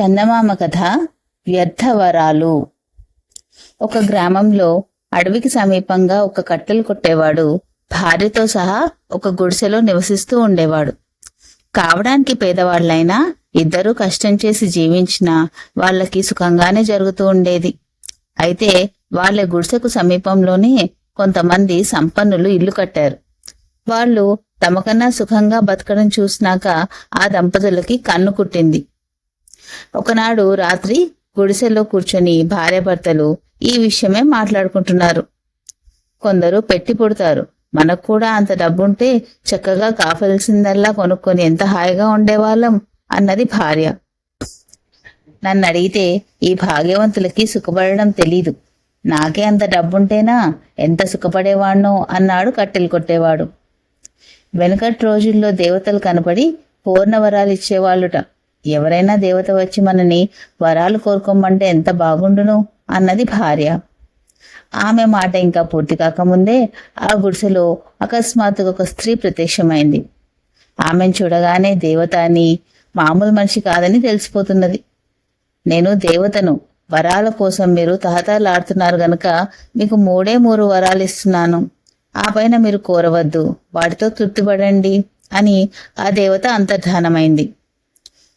చందమామ కథ వ్యర్థవరాలు. ఒక గ్రామంలో అడవికి సమీపంగా ఒక కట్టెలు కొట్టేవాడు. భార్యతో సహా ఒక గుడిసెలో నివసిస్తూ ఉండేవాడు. కావడానికి పేదవాళ్ళైనా ఇద్దరూ కష్టం చేసి జీవించినా వాళ్ళకి సుఖంగానే జరుగుతూ ఉండేది. అయితే వాళ్ళ గుడిసెకు సమీపంలోనే కొంతమంది సంపన్నులు ఇల్లు కట్టారు. వాళ్ళు తమకన్నా సుఖంగా బతకడం చూసినాక ఆ దంపతులకి కన్ను కుట్టింది. ఒకనాడు రాత్రి గుడిసెలో కూర్చొని భార్యాభర్తలు ఈ విషయమే మాట్లాడుకుంటున్నారు. కొందరు పెట్టి పుడతారు. మనకు కూడా అంత డబ్బుంటే చక్కగా కావలసిందల్లా కొనుక్కొని ఎంత హాయిగా ఉండేవాళ్ళం అన్నది భార్య. నన్ను అడిగితే ఈ భాగ్యవంతులకి సుఖపడడం తెలీదు. నాకే అంత డబ్బుంటేనా ఎంత సుఖపడేవాణ్ణో అన్నాడు కట్టెలు కొట్టేవాడు. వెనకటి రోజుల్లో దేవతలు కనపడి పూర్ణవరాలు ఇచ్చేవాళ్ళుట ఎవరైనా దేవత వచ్చి మనని వరాలు కోరుకోమంటే ఎంత బాగుండును? అన్నది భార్య. ఆమె మాట ఇంకా పూర్తి కాకముందే ఆ గుడిసెలో అకస్మాత్తుగా ఒక స్త్రీ ప్రత్యక్షమైంది. ఆమెను చూడగానే దేవత అని మామూలు మనిషి కాదని తెలిసిపోతున్నది. నేను దేవతను వరాల కోసం మీరు తహతలాడుతున్నారు గనక మీకు మూడే మూడు వరాలు ఇస్తున్నాను. ఆ పైన మీరు కోరవద్దు వాటితో తృప్తిపడండి అని ఆ దేవత అంతర్ధానమైంది.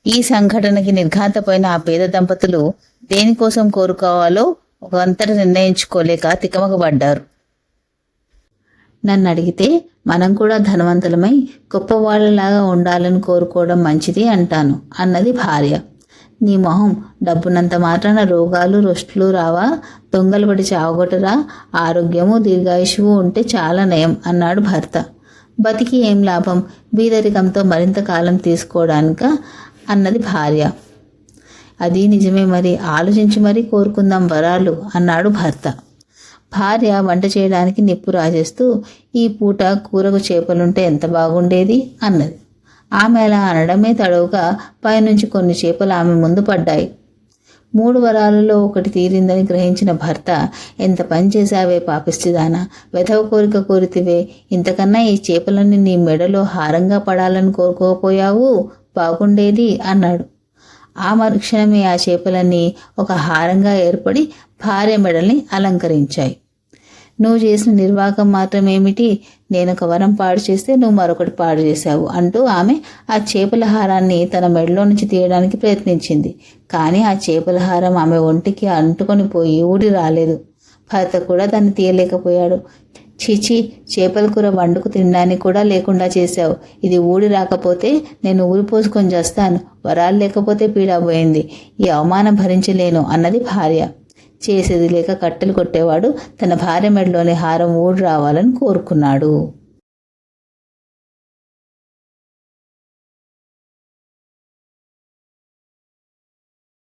ఈ సంఘటనకి నిర్ఘాంతపోయిన ఆ పేద దంపతులు దేనికోసం కోరుకోవాలో ఒక అంతట నిర్ణయించుకోలేక తికమకబడ్డారు. నన్ను అడిగితే మనం కూడా ధనవంతులమై గొప్పవాళ్ళలాగా ఉండాలని కోరుకోవడం మంచిది అంటాను అన్నది భార్య. నీ మొహం డబ్బునంత మాత్రాన రోగాలు రొస్టులు రావా? దొంగలు పడి చావగొట్టరా? ఆరోగ్యము దీర్ఘాయుషువు ఉంటే చాలా నయం అన్నాడు భర్త. బతికి ఏం లాభం? బీదరికంతో మరింత కాలం తీసుకోవడానిక? అన్నది భార్య. అది నిజమే మరి. ఆలోచించి మరీ కోరుకుందాం వరాలు అన్నాడు భర్త. భార్య వంట చేయడానికి నిప్పు రాజేస్తూ ఈ పూట కూరకు చేపలుంటే ఎంత బాగుండేది అన్నది. ఆమె అలా అనడమే తడవుగా పైనుంచి కొన్ని చేపలు ఆమె ముందు పడ్డాయి. మూడు వరాలలో ఒకటి తీరిందని గ్రహించిన భర్త ఎంత పని చేశావే పాపిస్తుదానా వెధవ కోరిక కోరితివే. ఇంతకన్నా ఈ చేపలన్నీ నీ మెడలో హారంగా పడాలని కోరుకోపోయావు బాగుండేది అన్నాడు. ఆ మరుక్షణమే ఆ చేపలన్నీ ఒక హారంగా ఏర్పడి భార్య మెడల్ని అలంకరించాయి. నువ్వు చేసిన నిర్వాహకం మాత్రమేమిటి? నేను ఒక వరం పాడు చేస్తే నువ్వు మరొకటి పాడు చేశావు అంటూ ఆమె ఆ చేపల హారాన్ని తన మెడలో నుంచి తీయడానికి ప్రయత్నించింది. కానీ ఆ చేపల హారం ఆమె ఒంటికి అంటుకొని పోయి ఊడి రాలేదు. భర్త కూడా దాన్ని తీయలేకపోయాడు. చీచి చేపల కూర వండుకు తినడానికి కూడా లేకుండా చేశావు. ఇది ఊడి రాకపోతే నేను ఊరిపోసుకొని చేస్తాను. వరాలు లేకపోతే పీడా పోయింది ఈ అవమానం భరించలేను అన్నది భార్య. చేసేది లేక కట్టెలు కొట్టేవాడు తన భార్య మెడలోని హారం ఊడి రావాలని కోరుకున్నాడు.